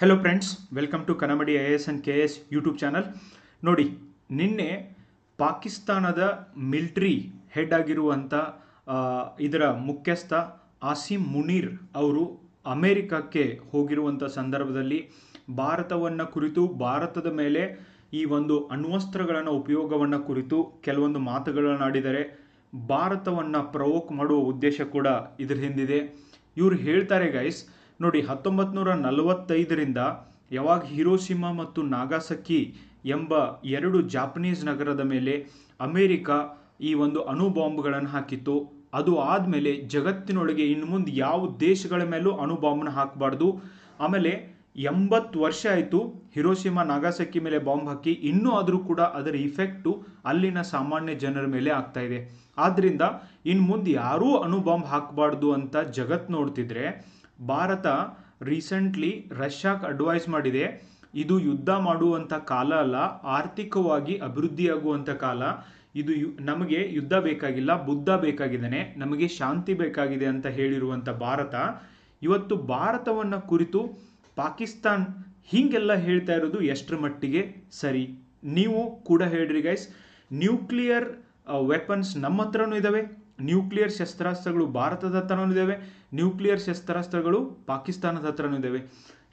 Hello friends welcome to Kanamadi I S N K S YouTube channel ನೋಡಿ, ನಿನ್ನೆ ಪಾಕಿಸ್ತಾನದ military head ಆಗಿರುವಂಥ ಇದರ ಮುಖ್ಯಸ್ಥ ಆಸಿಮ್ ಮುನೀರ್ ಅವರು ಅಮೇರಿಕಕ್ಕೆ ಹೋಗಿರುವಂಥ ಸಂದರ್ಭದಲ್ಲಿ ಭಾರತವನ್ನು ಕುರಿತು, ಭಾರತದ ಮೇಲೆ ಈ ಒಂದು ಅಣ್ವಸ್ತ್ರಗಳನ್ನು ಉಪಯೋಗವನ್ನು ಕುರಿತು ಕೆಲವೊಂದು ಮಾತುಗಳನ್ನು ಆಡಿದರೆ ಭಾರತವನ್ನು ಪ್ರವೋಕ್ ಮಾಡುವ ಉದ್ದೇಶ ಕೂಡ ಇದರ ಹಿಂದಿದೆ. ಇವರು ಹೇಳ್ತಾರೆ ಗೈಸ್ ನೋಡಿ ಹತ್ತೊಂಬತ್ತು ನೂರ ನಲವತ್ತೈದರಿಂದ ಯಾವಾಗ ಹಿರೋಸಿಮಾ ಮತ್ತು ನಾಗಾಸಕಿ ಎಂಬ ಎರಡು ಜಾಪನೀಸ್ ನಗರದ ಮೇಲೆ ಅಮೇರಿಕ ಈ ಒಂದು ಅಣು ಬಾಂಬ್ಗಳನ್ನು ಹಾಕಿತ್ತು. ಅದು ಆದಮೇಲೆ ಜಗತ್ತಿನೊಳಗೆ ಇನ್ನು ಮುಂದೆ ಯಾವ ದೇಶಗಳ ಮೇಲೂ ಅಣು ಬಾಂಬ್ನ ಹಾಕಬಾರ್ದು. ಆಮೇಲೆ ಎಂಬತ್ತು ವರ್ಷ ಆಯಿತು ಹಿರೋಸಿಮಾ ನಾಗಾಸಕಿ ಮೇಲೆ ಬಾಂಬ್ ಹಾಕಿ. ಇನ್ನೂ ಆದರೂ ಕೂಡ ಅದರ ಇಫೆಕ್ಟು ಅಲ್ಲಿನ ಸಾಮಾನ್ಯ ಜನರ ಮೇಲೆ ಆಗ್ತಾ ಇದೆ. ಆದ್ದರಿಂದ ಇನ್ನು ಮುಂದೆ ಯಾರೂ ಅಣು ಬಾಂಬ್ ಹಾಕಬಾರ್ದು ಅಂತ ಜಗತ್ತು ನೋಡ್ತಿದ್ರೆ ಭಾರತ ರೀಸೆಂಟ್ಲಿ ರಷ್ಯಾಕ್ಕೆ ಅಡ್ವೈಸ್ ಮಾಡಿದೆ. ಇದು ಯುದ್ಧ ಮಾಡುವಂಥ ಕಾಲ ಅಲ್ಲ, ಆರ್ಥಿಕವಾಗಿ ಅಭಿವೃದ್ಧಿಯಾಗುವಂಥ ಕಾಲ. ಇದು ಯು, ನಮಗೆ ಯುದ್ಧ ಬೇಕಾಗಿಲ್ಲ, ಬುದ್ಧ ಬೇಕಾಗಿದ್ದಾನೆ, ನಮಗೆ ಶಾಂತಿ ಬೇಕಾಗಿದೆ ಅಂತ ಹೇಳಿರುವಂಥ ಭಾರತ. ಇವತ್ತು ಭಾರತವನ್ನು ಕುರಿತು ಪಾಕಿಸ್ತಾನ್ ಹೀಗೆಲ್ಲ ಹೇಳ್ತಾ ಇರೋದು ಎಷ್ಟರ ಮಟ್ಟಿಗೆ? ಸರಿ, ನೀವು ಕೂಡ ಹೇಳ್ರಿ ಗೈಸ್ ನ್ಯೂಕ್ಲಿಯರ್ ವೆಪನ್ಸ್ ನಮ್ಮ ಹತ್ರನೂ ಇದ್ದಾವೆ ನ್ಯೂಕ್ಲಿಯರ್ ಶಸ್ತ್ರಾಸ್ತ್ರಗಳು ಭಾರತದ ಹತ್ರನೂ ಇದ್ದಾವೆ ನ್ಯೂಕ್ಲಿಯರ್ ಶಸ್ತ್ರಾಸ್ತ್ರಗಳು ಪಾಕಿಸ್ತಾನದ ಹತ್ರನೂ ಇದ್ದಾವೆ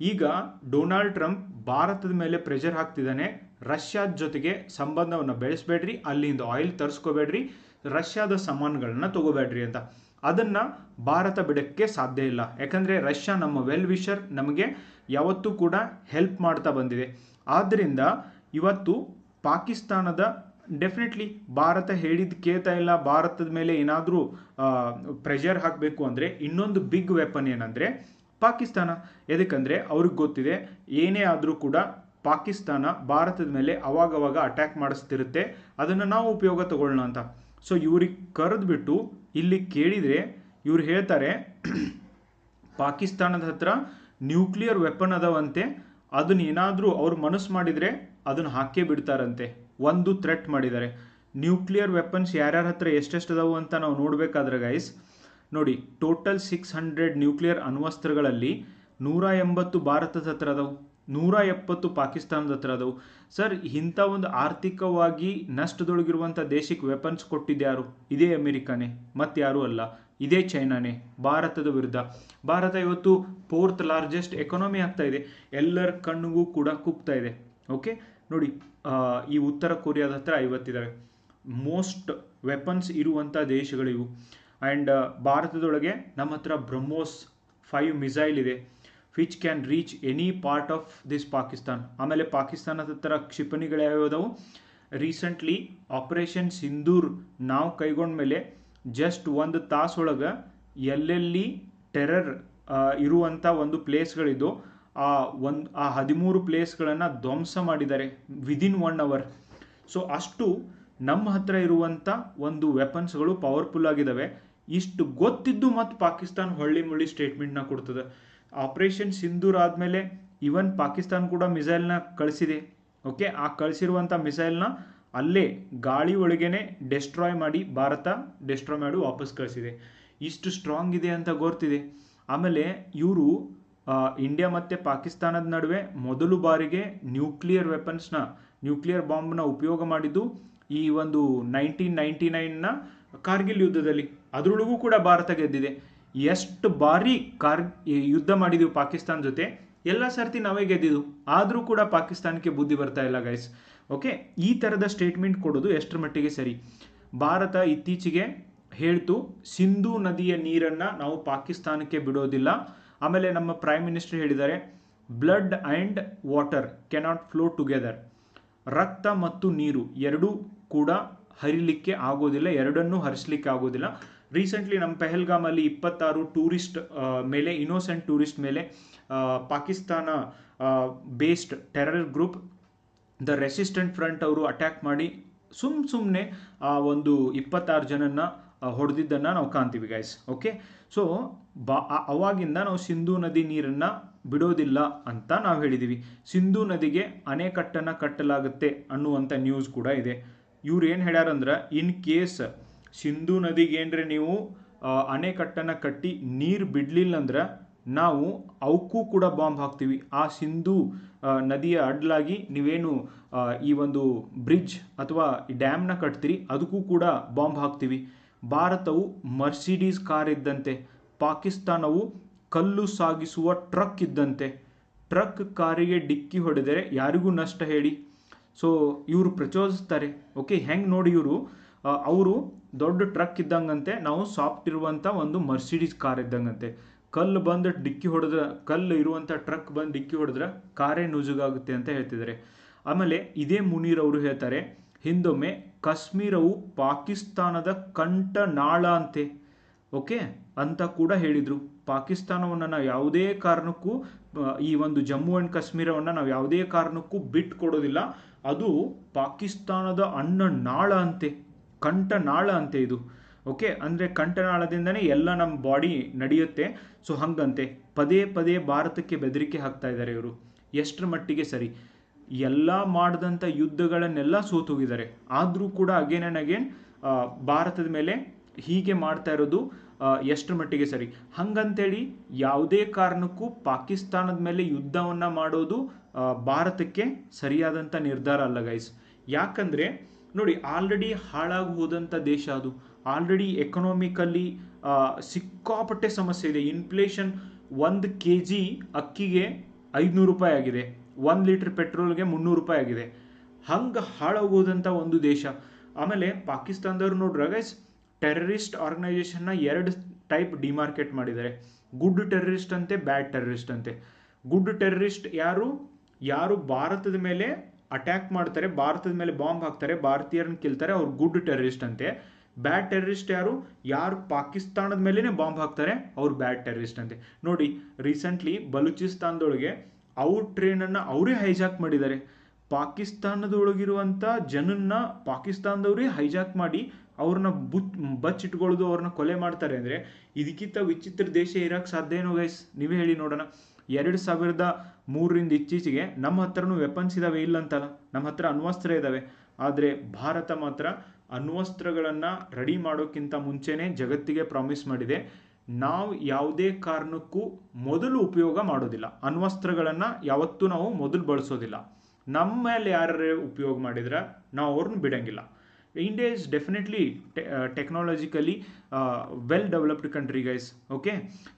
ಈಗ ಡೊನಾಲ್ಡ್ ಟ್ರಂಪ್ ಭಾರತದ ಮೇಲೆ ಪ್ರೆಷರ್ ಹಾಕ್ತಿದ್ದಾನೆ. ರಷ್ಯಾದ ಜೊತೆಗೆ ಸಂಬಂಧವನ್ನು ಬೆಳೆಸಬೇಡ್ರಿ, ಅಲ್ಲಿಂದ ಆಯಿಲ್ ತರಿಸ್ಕೋಬೇಡ್ರಿ, ರಷ್ಯಾದ ಸಾಮಾನುಗಳನ್ನ ತಗೋಬೇಡ್ರಿ ಅಂತ. ಅದನ್ನ ಭಾರತ ಬಿಡಕ್ಕೆ ಸಾಧ್ಯ ಇಲ್ಲ. ಯಾಕಂದ್ರೆ ರಷ್ಯಾ ನಮ್ಮ ವೆಲ್ ವಿಷರ್ ನಮಗೆ ಯಾವತ್ತೂ ಕೂಡ ಹೆಲ್ಪ್ ಮಾಡ್ತಾ ಬಂದಿದೆ. ಆದ್ದರಿಂದ ಇವತ್ತು ಪಾಕಿಸ್ತಾನದ ಡೆಫಿನೆಟ್ಲಿ ಭಾರತ ಹೇಳಿದ್ದು ಕೇಳ್ತಾ ಇಲ್ಲ. ಭಾರತದ ಮೇಲೆ ಏನಾದರೂ ಪ್ರೆಷರ್ ಹಾಕಬೇಕು ಅಂದರೆ ಇನ್ನೊಂದು ಬಿಗ್ ವೆಪನ್ ಏನಂದರೆ ಪಾಕಿಸ್ತಾನ. ಎದಕ್ಕಂದರೆ ಅವ್ರಿಗೆ ಗೊತ್ತಿದೆ, ಏನೇ ಆದರೂ ಕೂಡ ಪಾಕಿಸ್ತಾನ ಭಾರತದ ಮೇಲೆ ಅವಾಗವಾಗ ಅಟ್ಯಾಕ್ ಮಾಡಿಸ್ತಿರುತ್ತೆ. ಅದನ್ನು ನಾವು ಉಪಯೋಗ ತಗೊಳ್ಳೋಣ ಅಂತ. ಸೊ ಇವ್ರಿಗೆ ಕರೆದ್ಬಿಟ್ಟು ಇಲ್ಲಿ ಕೇಳಿದರೆ ಇವ್ರು ಹೇಳ್ತಾರೆ, ಪಾಕಿಸ್ತಾನದ ಹತ್ರ ನ್ಯೂಕ್ಲಿಯರ್ ವೆಪನ್ ಅದವಂತೆ. ಅದನ್ನ ಏನಾದರೂ ಅವ್ರು ಮನಸ್ಸು ಮಾಡಿದರೆ ಅದನ್ನು ಹಾಕೇ ಬಿಡ್ತಾರಂತೆ. ಒಂದು ಥ್ರೆಟ್ ಮಾಡಿದ್ದಾರೆ. ನ್ಯೂಕ್ಲಿಯರ್ ವೆಪನ್ಸ್ ಯಾರ್ಯಾರ ಹತ್ರ ಎಷ್ಟೆಷ್ಟು ಅದಾವು ಅಂತ ನಾವು ನೋಡಬೇಕಾದ್ರೆ ಗೈಸ್ ನೋಡಿ ಟೋಟಲ್ ಸಿಕ್ಸ್ ಹಂಡ್ರೆಡ್ ನ್ಯೂಕ್ಲಿಯರ್ ಅಣ್ವಸ್ತ್ರಗಳಲ್ಲಿ ನೂರ ಎಂಬತ್ತು ಭಾರತದ ಹತ್ರ ಅದಾವು, ನೂರ ಎಪ್ಪತ್ತು ಪಾಕಿಸ್ತಾನದ ಹತ್ರ ಅದಾವು. ಸರ್ ಇಂಥ ಒಂದು ಆರ್ಥಿಕವಾಗಿ ನಷ್ಟದೊಳಗಿರುವಂಥ ದೇಶಕ್ಕೆ ವೆಪನ್ಸ್ ಕೊಟ್ಟಿದ್ಯಾರು ಇದೇ ಅಮೆರಿಕಾನೇ ಮತ್ತಾರೂ ಅಲ್ಲ, ಇದೇ ಚೈನಾನೇ, ಭಾರತದ ವಿರುದ್ಧ. ಭಾರತ ಇವತ್ತು ಫೋರ್ತ್ ಲಾರ್ಜೆಸ್ಟ್ ಎಕಾನಮಿ ಆಗ್ತಾ ಇದೆ. ಎಲ್ಲರ ಕಣ್ಣಿಗೂ ಕೂಡ ಕುಗ್ತಾ ಇದೆ ಓಕೆ ನೋಡಿ ಈ ಉತ್ತರ ಕೊರಿಯಾದ ಹತ್ರ ಐವತ್ತಿದ್ದಾವೆ ಮೋಸ್ಟ್ ವೆಪನ್ಸ್ ಇರುವಂಥ ದೇಶಗಳಿವು ಆ್ಯಂಡ್ ಭಾರತದೊಳಗೆ ನಮ್ಮ ಹತ್ರ ಬ್ರಹ್ಮೋಸ್ ಫೈವ್ ಮಿಸೈಲ್ ಇದೆ. Which can reach any part of this Pakistan ಆಮೇಲೆ ಪಾಕಿಸ್ತಾನದ ಹತ್ರ ಕ್ಷಿಪಣಿಗಳು ಯಾವ್ಯಾವುದಾವು? ರೀಸೆಂಟ್ಲಿ ಆಪರೇಷನ್ ಸಿಂಧೂರ್ ನಾವು ಕೈಗೊಂಡ ಮೇಲೆ ಜಸ್ಟ್ ಒಂದು ತಾಸೊಳಗೆ ಎಲ್ಲೆಲ್ಲಿ ಟೆರರ್ ಇರುವಂಥ ಒಂದು ಪ್ಲೇಸ್ಗಳಿದ್ದು ಆ ಒಂದು, ಆ ಹದಿಮೂರು ಪ್ಲೇಸ್ಗಳನ್ನು ಧ್ವಂಸ ಮಾಡಿದ್ದಾರೆ ವಿದಿನ್ ಒನ್ ಅವರ್ ಸೊ ಅಷ್ಟು ನಮ್ಮ ಹತ್ರ ಇರುವಂಥ ಒಂದು ವೆಪನ್ಸ್ಗಳು ಪವರ್ಫುಲ್ ಆಗಿದ್ದಾವೆ ಇಷ್ಟು ಗೊತ್ತಿದ್ದು ಮತ್ತು ಪಾಕಿಸ್ತಾನ ಹೊಳ್ಳಿ ಮುಳ್ಳಿ ಸ್ಟೇಟ್ಮೆಂಟ್ನ ಕೊಡ್ತದೆ. ಆಪರೇಷನ್ ಸಿಂಧೂರ್ ಆದಮೇಲೆ ಇವನ್ ಪಾಕಿಸ್ತಾನ ಕೂಡ ಮಿಸೈಲ್ನ ಕಳಿಸಿದೆ. ಓಕೆ ಆ ಕಳಿಸಿರುವಂಥ ಮಿಸೈಲ್ನ ಅಲ್ಲೇ ಗಾಳಿ ಒಳಗೇನೆ ಡೆಸ್ಟ್ರಾಯ್ ಮಾಡಿ ಭಾರತ ಡೆಸ್ಟ್ರಾಯ್ ಮಾಡಿ ವಾಪಸ್ ಕಳಿಸಿದೆ. ಇಷ್ಟು ಸ್ಟ್ರಾಂಗ್ ಇದೆ ಅಂತ ಗೊತ್ತಿದೆ. ಆಮೇಲೆ ಇವರು ಇಂಡಿಯಾ ಮತ್ತು ಪಾಕಿಸ್ತಾನದ ನಡುವೆ ಮೊದಲು ಬಾರಿಗೆ ನ್ಯೂಕ್ಲಿಯರ್ ವೆಪನ್ಸ್ನ, ನ್ಯೂಕ್ಲಿಯರ್ ಬಾಂಬ್ನ ಉಪಯೋಗ ಮಾಡಿದ್ದು ಈ ಒಂದು ನೈನ್ಟೀನ್ ನೈಂಟಿ ನೈನ್ನ ಕಾರ್ಗಿಲ್ ಯುದ್ಧದಲ್ಲಿ. ಅದರೊಳಗೂ ಕೂಡ ಭಾರತ ಗೆದ್ದಿದೆ. ಎಷ್ಟು ಬಾರಿ ಕಾರ್ ಯುದ್ಧ ಮಾಡಿದೀವಿ ಪಾಕಿಸ್ತಾನ ಜೊತೆ. ಎಲ್ಲ ಸರ್ತಿ ನಾವೇ ಗೆದ್ದಿದ್ದು. ಆದರೂ ಕೂಡ ಪಾಕಿಸ್ತಾನಕ್ಕೆ ಬುದ್ಧಿ ಬರ್ತಾ ಇಲ್ಲ ಗೈಸ್ ಓಕೆ ಈ ಥರದ ಸ್ಟೇಟ್ಮೆಂಟ್ ಕೊಡೋದು ಎಷ್ಟರ ಮಟ್ಟಿಗೆ ಸರಿ. ಭಾರತ ಇತ್ತೀಚೆಗೆ ಹೇಳ್ತು, ಸಿಂಧೂ ನದಿಯ ನೀರನ್ನು ನಾವು ಪಾಕಿಸ್ತಾನಕ್ಕೆ ಬಿಡೋದಿಲ್ಲ. ಆಮೇಲೆ ನಮ್ಮ ಪ್ರೈಮ್ ಮಿನಿಸ್ಟರ್ ಹೇಳಿದ್ದಾರೆ blood and water cannot flow together ರಕ್ತ ಮತ್ತು ನೀರು ಎರಡೂ ಕೂಡ ಹರಿಲಿಕ್ಕೆ ಆಗೋದಿಲ್ಲ, ಎರಡನ್ನೂ ಹರಿಸ್ಲಿಕ್ಕೆ ಆಗೋದಿಲ್ಲ. ರೀಸೆಂಟ್ಲಿ ನಮ್ಮ ಪೆಹಲ್ಗಾಮಲ್ಲಿ ಇಪ್ಪತ್ತಾರು ಟೂರಿಸ್ಟ್ ಮೇಲೆ ಇನ್ನೋಸೆಂಟ್ ಟೂರಿಸ್ಟ್ ಮೇಲೆ Pakistan based terror group the resistant front ಅವರು ಅಟ್ಯಾಕ್ ಮಾಡಿ ಸುಮ್ ಸುಮ್ಮನೆ ಆ ಒಂದು ಇಪ್ಪತ್ತಾರು ಜನನ್ನ ಹೊಡೆದಿದ್ದನ್ನು ನಾವು ಕಾಣ್ತೀವಿ ಗೈಸ್ ಓಕೆ ಸೊ ಬಾ ಅವಾಗಿಂದ ನಾವು ಸಿಂಧೂ ನದಿ ನೀರನ್ನು ಬಿಡೋದಿಲ್ಲ ಅಂತ ನಾವು ಹೇಳಿದ್ದೀವಿ ಸಿಂಧೂ ನದಿಗೆ ಅಣೆಕಟ್ಟನ್ನು ಕಟ್ಟಲಾಗುತ್ತೆ ಅನ್ನುವಂಥ ನ್ಯೂಸ್ ಕೂಡ ಇದೆ. ಇವ್ರು ಏನು ಹೇಳ್ಯಾರಂದ್ರೆ ಇನ್ ಕೇಸ್ ಸಿಂಧೂ ನದಿಗೆ ಏನರೆ ನೀವು ಅಣೆಕಟ್ಟನ್ನು ಕಟ್ಟಿ ನೀರು ಬಿಡಲಿಲ್ಲ ಅಂದ್ರೆ ನಾವು ಅವಕ್ಕೂ ಕೂಡ ಬಾಂಬ್ ಹಾಕ್ತೀವಿ. ಆ ಸಿಂಧೂ ನದಿಯ ಅಡ್ಲಾಗಿ ನೀವೇನು ಈ ಒಂದು ಬ್ರಿಡ್ಜ್ ಅಥವಾ ಡ್ಯಾಮ್ನ ಕಟ್ತೀರಿ, ಅದಕ್ಕೂ ಕೂಡ ಬಾಂಬ್ ಹಾಕ್ತೀವಿ. ಭಾರತವು ಮರ್ಸಿಡೀಸ್ ಕಾರ್ ಇದ್ದಂತೆ ಪಾಕಿಸ್ತಾನವು ಕಲ್ಲು ಸಾಗಿಸುವ ಟ್ರಕ್ ಇದ್ದಂತೆ. ಟ್ರಕ್ ಕಾರಿಗೆ ಡಿಕ್ಕಿ ಹೊಡೆದರೆ ಯಾರಿಗೂ ನಷ್ಟ ಹೇಳಿ. ಸೊ, ಇವರು ಪ್ರಚೋದಿಸ್ತಾರೆ. ಓಕೆ, ಹೆಂಗೆ ನೋಡಿ ಇವರು? ಅವರು ದೊಡ್ಡ ಟ್ರಕ್ ಇದ್ದಂಗಂತೆ, ನಾವು ಸಾಫ್ಟ್ ಇರುವಂಥ ಒಂದು ಮರ್ಸಿಡೀಸ್ ಕಾರ್ ಇದ್ದಂಗಂತೆ. ಕಲ್ಲು ಬಂದು ಡಿಕ್ಕಿ ಹೊಡೆದ್ರೆ, ಕಲ್ಲು ಇರುವಂಥ ಟ್ರಕ್ ಬಂದು ಡಿಕ್ಕಿ ಹೊಡೆದ್ರೆ ಕಾರೇ ನುಜುಗಾಗುತ್ತೆ ಅಂತ ಹೇಳ್ತಿದ್ದಾರೆ. ಆಮೇಲೆ ಇದೇ ಮುನೀರ್ ಅವರು ಹೇಳ್ತಾರೆ, ಹಿಂದೊಮ್ಮೆ ಕಾಶ್ಮೀರವು ಪಾಕಿಸ್ತಾನದ ಕಂಠನಾಳ ಅಂತೆ. ಓಕೆ? ಅಂತ ಕೂಡ ಹೇಳಿದರು. ಪಾಕಿಸ್ತಾನವನ್ನು ನಾವು ಯಾವುದೇ ಕಾರಣಕ್ಕೂ ಈ ಒಂದು ಜಮ್ಮು ಆ್ಯಂಡ್ ಕಾಶ್ಮೀರವನ್ನು ನಾವು ಯಾವುದೇ ಕಾರಣಕ್ಕೂ ಬಿಟ್ಟು ಕೊಡೋದಿಲ್ಲ ಅದು ಪಾಕಿಸ್ತಾನದ ಅನ್ನ ನಾಳ ಅಂತೆ. ಕಂಠನಾಳ ಅಂತೆ ಇದು. ಓಕೆ? ಅಂದರೆ ಕಂಠನಾಳದಿಂದನೇ ಎಲ್ಲ ನಮ್ಮ ಬಾಡಿ ನಡೆಯುತ್ತೆ. ಸೊ ಹಂಗಂತೆ. ಪದೇ ಪದೇ ಭಾರತಕ್ಕೆ ಬೆದರಿಕೆ ಹಾಕ್ತಾ ಇದ್ದಾರೆ ಇವರು. ಎಷ್ಟರ ಮಟ್ಟಿಗೆ ಸರಿ. ಎಲ್ಲ ಮಾಡಿದಂಥ ಯುದ್ಧಗಳನ್ನೆಲ್ಲ ಸೋತೋಗಿದ್ದಾರೆ. ಆದರೂ ಕೂಡ ಅಗೇನ್ ಆ್ಯಂಡ್ ಅಗೇನ್ ಭಾರತದ ಮೇಲೆ ಹೀಗೆ ಮಾಡ್ತಾ ಇರೋದು ಎಷ್ಟರ ಮಟ್ಟಿಗೆ ಸರಿ. ಹಂಗಂತೇಳಿ ಯಾವುದೇ ಕಾರಣಕ್ಕೂ ಪಾಕಿಸ್ತಾನದ ಮೇಲೆ ಯುದ್ಧವನ್ನು ಮಾಡೋದು ಭಾರತಕ್ಕೆ ಸರಿಯಾದಂಥ ನಿರ್ಧಾರ ಅಲ್ಲ ಗೈಸ್ ಯಾಕಂದರೆ, ನೋಡಿ ಆಲ್ರೆಡಿ ಹಾಳಾಗಿ ಹೋದಂಥ ದೇಶ ಅದು. ಆಲ್ರೆಡಿ ಎಕನಾಮಿಕಲ್ಲಿ ಸಿಕ್ಕಾಪಟ್ಟೆ ಸಮಸ್ಯೆ ಇದೆ. ಇನ್ಫ್ಲೇಷನ್ ಒಂದು ಕೆ ಜಿ ಅಕ್ಕಿಗೆ ಐದುನೂರು ರೂಪಾಯಿ ಆಗಿದೆ. ಒಂದು ಲೀಟ್ರ್ ಪೆಟ್ರೋಲ್ಗೆ ಮುನ್ನೂರು ರೂಪಾಯಿ ಆಗಿದೆ. ಹಂಗೆ ಹಾಳಾಗೋದಂಥ ಒಂದು ದೇಶ. ಆಮೇಲೆ ಪಾಕಿಸ್ತಾನದವ್ರು ನೋಡ್ರ ಗೈಸ್ ಟೆರರಿಸ್ಟ್ ಆರ್ಗನೈಸೇಷನ್ನ ಎರಡು ಟೈಪ್ ಡಿಮಾರ್ಕೆಟ್ ಮಾಡಿದ್ದಾರೆ. ಗುಡ್ ಟೆರರಿಸ್ಟ್ ಅಂತೆ ಬ್ಯಾಡ್ ಟೆರರಿಸ್ಟ್ ಅಂತೆ. ಗುಡ್ ಟೆರರಿಸ್ಟ್ ಯಾರು? ಯಾರು ಭಾರತದ ಮೇಲೆ ಅಟ್ಯಾಕ್ ಮಾಡ್ತಾರೆ, ಭಾರತದ ಮೇಲೆ ಬಾಂಬ್ ಹಾಕ್ತಾರೆ, ಭಾರತೀಯರನ್ನ ಕಿಲ್ತಾರೆ ಅವ್ರು ಗುಡ್ ಟೆರರಿಸ್ಟ್ ಅಂತೆ. ಬ್ಯಾಡ್ ಟೆರರಿಸ್ಟ್ ಯಾರು? ಯಾರು ಪಾಕಿಸ್ತಾನದ ಮೇಲೇ ಬಾಂಬ್ ಹಾಕ್ತಾರೆ, ಅವ್ರು ಬ್ಯಾಡ್ ಟೆರರಿಸ್ಟ್ ಅಂತೆ. ನೋಡಿ ರೀಸೆಂಟ್ಲಿ ಬಲೂಚಿಸ್ತಾನದೊಳಗೆ ಅವ್ರ ಟ್ರೈನನ್ನು ಅವರೇ ಹೈಜಾಕ್ ಮಾಡಿದ್ದಾರೆ. ಪಾಕಿಸ್ತಾನದೊಳಗಿರುವಂಥ ಜನನ್ನ ಪಾಕಿಸ್ತಾನದವರೇ ಹೈಜಾಕ್ ಮಾಡಿ ಅವ್ರನ್ನ ಬುಚ್ ಬಚ್ಚಿಟ್ಕೊಳ್ಳೋದು ಅವ್ರನ್ನ ಕೊಲೆ ಮಾಡ್ತಾರೆ ಅಂದರೆ ಇದಕ್ಕಿಂತ ವಿಚಿತ್ರ ದೇಶ ಇರೋಕ್ಕೆ ಸಾಧ್ಯ ಏನೋ ಗೈಸ್ ನೀವೇ ಹೇಳಿ ನೋಡೋಣ. ಎರಡು ಸಾವಿರದ ಮೂರರಿಂದ ಇತ್ತೀಚೆಗೆ ನಮ್ಮ ಹತ್ರನೂ ವೆಪನ್ಸ್ ಇದಾವೆ, ಇಲ್ಲ ಅಂತಲ್ಲ? ನಮ್ಮ ಹತ್ರ ಅಣ್ವಸ್ತ್ರ ಇದ್ದಾವೆ ಆದರೆ ಭಾರತ ಮಾತ್ರ ಅಣ್ವಸ್ತ್ರಗಳನ್ನು ರೆಡಿ ಮಾಡೋಕ್ಕಿಂತ ಮುಂಚೆನೇ ಜಗತ್ತಿಗೆ ಪ್ರಾಮಿಸ್ ಮಾಡಿದೆ. ನಾವು ಯಾವುದೇ ಕಾರಣಕ್ಕೂ ಮೊದಲು ಉಪಯೋಗ ಮಾಡೋದಿಲ್ಲ. ಅಣ್ವಸ್ತ್ರಗಳನ್ನು ಯಾವತ್ತೂ ನಾವು ಮೊದಲು ಬಳಸೋದಿಲ್ಲ. ನಮ್ಮ ಮೇಲೆ ಯಾರೇ ಉಪಯೋಗ ಮಾಡಿದ್ರೆ ನಾವು ಅವ್ರನ್ನ ಬಿಡಂಗಿಲ್ಲ. India is definitely technologically well developed country guys okay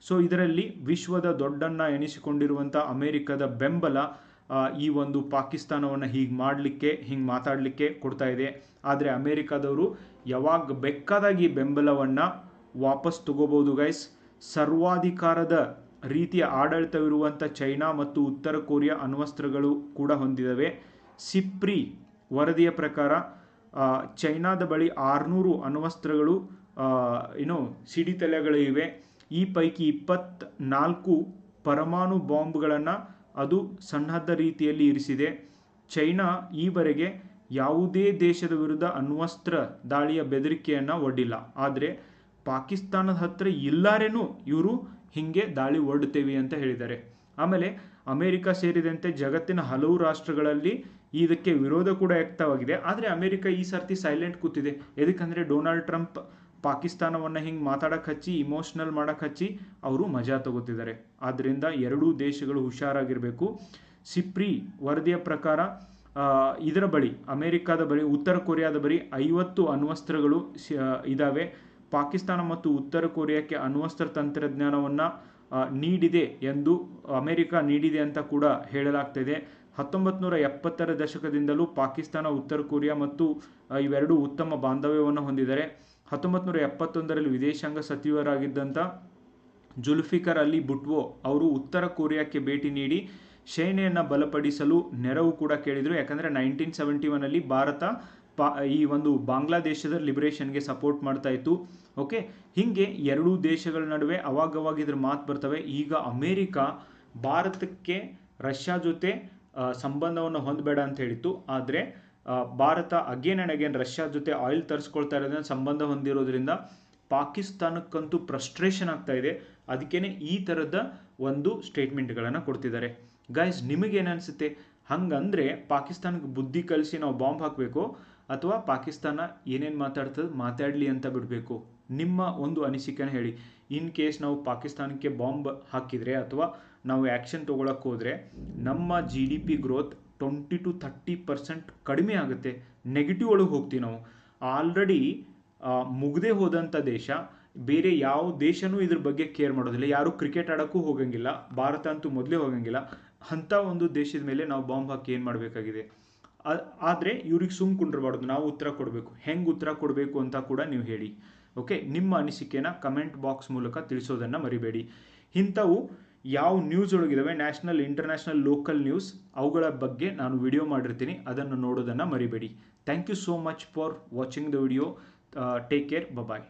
so ಇದರಲ್ಲಿ ವಿಶ್ವದ ದೊಡ್ಡನ್ನ ಎನಿಸಿಕೊಂಡಿರುವಂಥ ಅಮೆರಿಕದ ಬೆಂಬಲ ಈ ಒಂದು ಪಾಕಿಸ್ತಾನವನ್ನು ಹೀಗೆ ಮಾಡಲಿಕ್ಕೆ, ಹಿಂಗೆ ಮಾತಾಡಲಿಕ್ಕೆ ಕೊಡ್ತಾ ಇದೆ. ಆದರೆ ಅಮೇರಿಕಾದವರು ಯಾವಾಗ ಬೇಕಾದಾಗ ಬೆಂಬಲವನ್ನು ವಾಪಸ್ ತಗೋಬಹುದು ಗೈಸ್ ಸರ್ವಾಧಿಕಾರದ ರೀತಿಯ ಆಡಳಿತವಿರುವಂಥ ಚೈನಾ ಮತ್ತು ಉತ್ತರ ಕೊರಿಯಾ ಅಣ್ವಸ್ತ್ರಗಳು ಕೂಡ ಹೊಂದಿದವೆ. ಸಿಪ್ರಿ ವರದಿಯ ಪ್ರಕಾರ ಚೈನಾದ ಬಳಿ ಆರುನೂರು ಅಣ್ವಸ್ತ್ರಗಳು ಏನು ಸಿಡಿತಲೆಗಳು ಇವೆ ಈ ಪೈಕಿ ಇಪ್ಪತ್ನಾಲ್ಕು ಪರಮಾಣು ಬಾಂಬ್ಗಳನ್ನು ಅದು ಸನ್ನದ್ಧ ರೀತಿಯಲ್ಲಿ ಇರಿಸಿದೆ. ಚೈನಾ ಈವರೆಗೆ ಯಾವುದೇ ದೇಶದ ವಿರುದ್ಧ ಅಣ್ವಸ್ತ್ರ ದಾಳಿಯ ಬೆದರಿಕೆಯನ್ನು ಒಡ್ಡಿಲ್ಲ. ಆದರೆ ಪಾಕಿಸ್ತಾನದ ಹತ್ರ ಇಲ್ಲಾರೇನು ಇವರು ಹಿಂಗೆ ದಾಳಿ ಓಡುತ್ತೇವೆ ಅಂತ ಹೇಳಿದ್ದಾರೆ. ಆಮೇಲೆ ಅಮೆರಿಕ ಸೇರಿದಂತೆ ಜಗತ್ತಿನ ಹಲವು ರಾಷ್ಟ್ರಗಳಲ್ಲಿ ಇದಕ್ಕೆ ವಿರೋಧ ಕೂಡ ವ್ಯಕ್ತವಾಗಿದೆ. ಆದರೆ ಅಮೆರಿಕ ಈ ಸರ್ತಿ ಸೈಲೆಂಟ್ ಕೂತಿದೆ. ಎದಕ್ಕಂದರೆ ಡೊನಾಲ್ಡ್ ಟ್ರಂಪ್ ಪಾಕಿಸ್ತಾನವನ್ನು ಹಿಂಗೆ ಮಾತಾಡಕ್ಕೆ ಹಚ್ಚಿ, ಇಮೋಷ್ನಲ್ ಮಾಡಕ್ಕೆ ಹಚ್ಚಿ ಅವರು ಮಜಾ ತಗೋತಿದ್ದಾರೆ. ಆದ್ದರಿಂದ ಎರಡೂ ದೇಶಗಳು ಹುಷಾರಾಗಿರಬೇಕು. ಸಿಪ್ರಿ ವರದಿಯ ಪ್ರಕಾರ ಇದರ ಬಳಿ, ಅಮೆರಿಕದ ಬಳಿ, ಉತ್ತರ ಕೊರಿಯಾದ ಬಳಿ ಐವತ್ತು ಅಣ್ವಸ್ತ್ರಗಳು ಇದ್ದಾವೆ ಪಾಕಿಸ್ತಾನ ಮತ್ತು ಉತ್ತರ ಕೊರಿಯಾಕ್ಕೆ ಅಣ್ವಸ್ತ್ರ ತಂತ್ರಜ್ಞಾನವನ್ನು ನೀಡಿದೆ ಎಂದು ಅಮೆರಿಕ ನೀಡಿದೆ ಅಂತ ಕೂಡ ಹೇಳಲಾಗ್ತಿದೆ. ಹತ್ತೊಂಬತ್ತು ನೂರ ಎಪ್ಪತ್ತರ ದಶಕದಿಂದಲೂ ಪಾಕಿಸ್ತಾನ, ಉತ್ತರ ಕೊರಿಯಾ ಮತ್ತು ಇವೆರಡೂ ಉತ್ತಮ ಬಾಂಧವ್ಯವನ್ನು ಹೊಂದಿದ್ದಾರೆ ಹತ್ತೊಂಬತ್ತು ನೂರ ಎಪ್ಪತ್ತೊಂದರಲ್ಲಿ ವಿದೇಶಾಂಗ ಸಚಿವರಾಗಿದ್ದಂಥ ಜುಲ್ಫಿಕರ್ ಅಲಿ ಬುಟ್ವೋ ಅವರು ಉತ್ತರ ಕೊರಿಯಾಕ್ಕೆ ಭೇಟಿ ನೀಡಿ ಸೇನೆಯನ್ನು ಬಲಪಡಿಸಲು ನೆರವು ಕೂಡ ಕೇಳಿದರು. ಯಾಕಂದರೆ ನೈನ್ಟೀನ್ ಸೆವೆಂಟಿ ಒನಲ್ಲಿ ಭಾರತ, ಪಾ, ಈ ಒಂದು ಬಾಂಗ್ಲಾದೇಶದ ಲಿಬರೇಷನ್ಗೆ ಸಪೋರ್ಟ್ ಮಾಡ್ತಾ ಇತ್ತು. ಓಕೆ ಹೀಗೆ ಎರಡೂ ದೇಶಗಳ ನಡುವೆ ಅವಾಗವಾಗ ಇದ್ರ ಮಾತು ಬರ್ತವೆ. ಈಗ ಅಮೇರಿಕ ಭಾರತಕ್ಕೆ ರಷ್ಯಾ ಜೊತೆ ಸಂಬಂಧವನ್ನು ಹೊಂದಬೇಡ ಅಂತ ಹೇಳಿತ್ತು. ಆದರೆ Bharat again and again Russia ಜೊತೆ ಆಯಿಲ್ ತರಿಸ್ಕೊಳ್ತಾ ಇರೋದನ್ನ ಸಂಬಂಧ ಹೊಂದಿರೋದ್ರಿಂದ ಪಾಕಿಸ್ತಾನಕ್ಕಂತೂ ಫ್ರಸ್ಟ್ರೇಷನ್ ಆಗ್ತಾ ಇದೆ. ಅದಕ್ಕೇ ಈ ಥರದ ಒಂದು ಸ್ಟೇಟ್ಮೆಂಟ್ಗಳನ್ನು ಕೊಡ್ತಿದ್ದಾರೆ. ಗೈಸ್ ನಿಮಗೇನು ಅನಿಸುತ್ತೆ ಹಂಗಂದ್ರೆ ಪಾಕಿಸ್ತಾನಕ್ಕೆ ಬುದ್ಧಿ ಕಲಿಸಿ ನಾವು ಬಾಂಬ್ ಹಾಕಬೇಕು ಅಥವಾ ಪಾಕಿಸ್ತಾನ ಏನೇನು ಮಾತಾಡ್ತದೆ ಮಾತಾಡಲಿ ಅಂತ ಬಿಡಬೇಕು? ನಿಮ್ಮ ಒಂದು ಅನಿಸಿಕೆನ ಹೇಳಿ. ಇನ್ ಕೇಸ್ ನಾವು ಪಾಕಿಸ್ತಾನಕ್ಕೆ ಬಾಂಬ್ ಹಾಕಿದರೆ ಅಥವಾ ನಾವು ಆ್ಯಕ್ಷನ್ ತೊಗೊಳಕ್ಕೆ ಹೋದರೆ ನಮ್ಮ G D P growth twenty two thirty percent ಕಡಿಮೆ ಆಗುತ್ತೆ. ನೆಗೆಟಿವ್ ಒಳಗೆ ಹೋಗ್ತೀವಿ ನಾವು. ಆಲ್ರೆಡಿ ಮುಗದೆ ಹೋದಂಥ ದೇಶ ಬೇರೆ ಯಾವ ದೇಶನೂ ಇದ್ರ ಬಗ್ಗೆ ಕೇರ್ ಮಾಡೋದಿಲ್ಲ. ಯಾರು ಕ್ರಿಕೆಟ್ ಆಡೋಕ್ಕೂ ಹೋಗಂಗಿಲ್ಲ. ಭಾರತ ಅಂತೂ ಮೊದಲೇ ಹೋಗಂಗಿಲ್ಲ. ಅಂಥ ಒಂದು ದೇಶದ ಮೇಲೆ ನಾವು ಬಾಂಬ್ ಹಾಕಿ ಏನು ಮಾಡಬೇಕಾಗಿದೆ? ಆದರೆ ಇವ್ರಿಗೆ ಸುಮ್ ಕುಂಡ್ರಬಾರ್ದು ನಾವು ಉತ್ತರ ಕೊಡಬೇಕು. ಹೆಂಗೆ ಉತ್ತರ ಕೊಡಬೇಕು ಅಂತ ಕೂಡ ನೀವು ಹೇಳಿ. ಓಕೆ ನಿಮ್ಮ ಅನಿಸಿಕೆನ ಕಮೆಂಟ್ ಬಾಕ್ಸ್ ಮೂಲಕ ತಿಳಿಸೋದನ್ನು ಮರಿಬೇಡಿ. ಇಂಥವು ಯಾವ ನ್ಯೂಸ್ ಒಳಗಿದಾವೆ ನ್ಯಾಷನಲ್ ಇಂಟರ್ನ್ಯಾಷನಲ್ ಲೋಕಲ್ ನ್ಯೂಸ್ ಅವುಗಳ ಬಗ್ಗೆ ನಾನು ವಿಡಿಯೋ ಮಾಡಿರ್ತೀನಿ, ಅದನ್ನು ನೋಡೋದನ್ನು ಮರಿಬೇಡಿ. Thank you so much for watching the video take care bye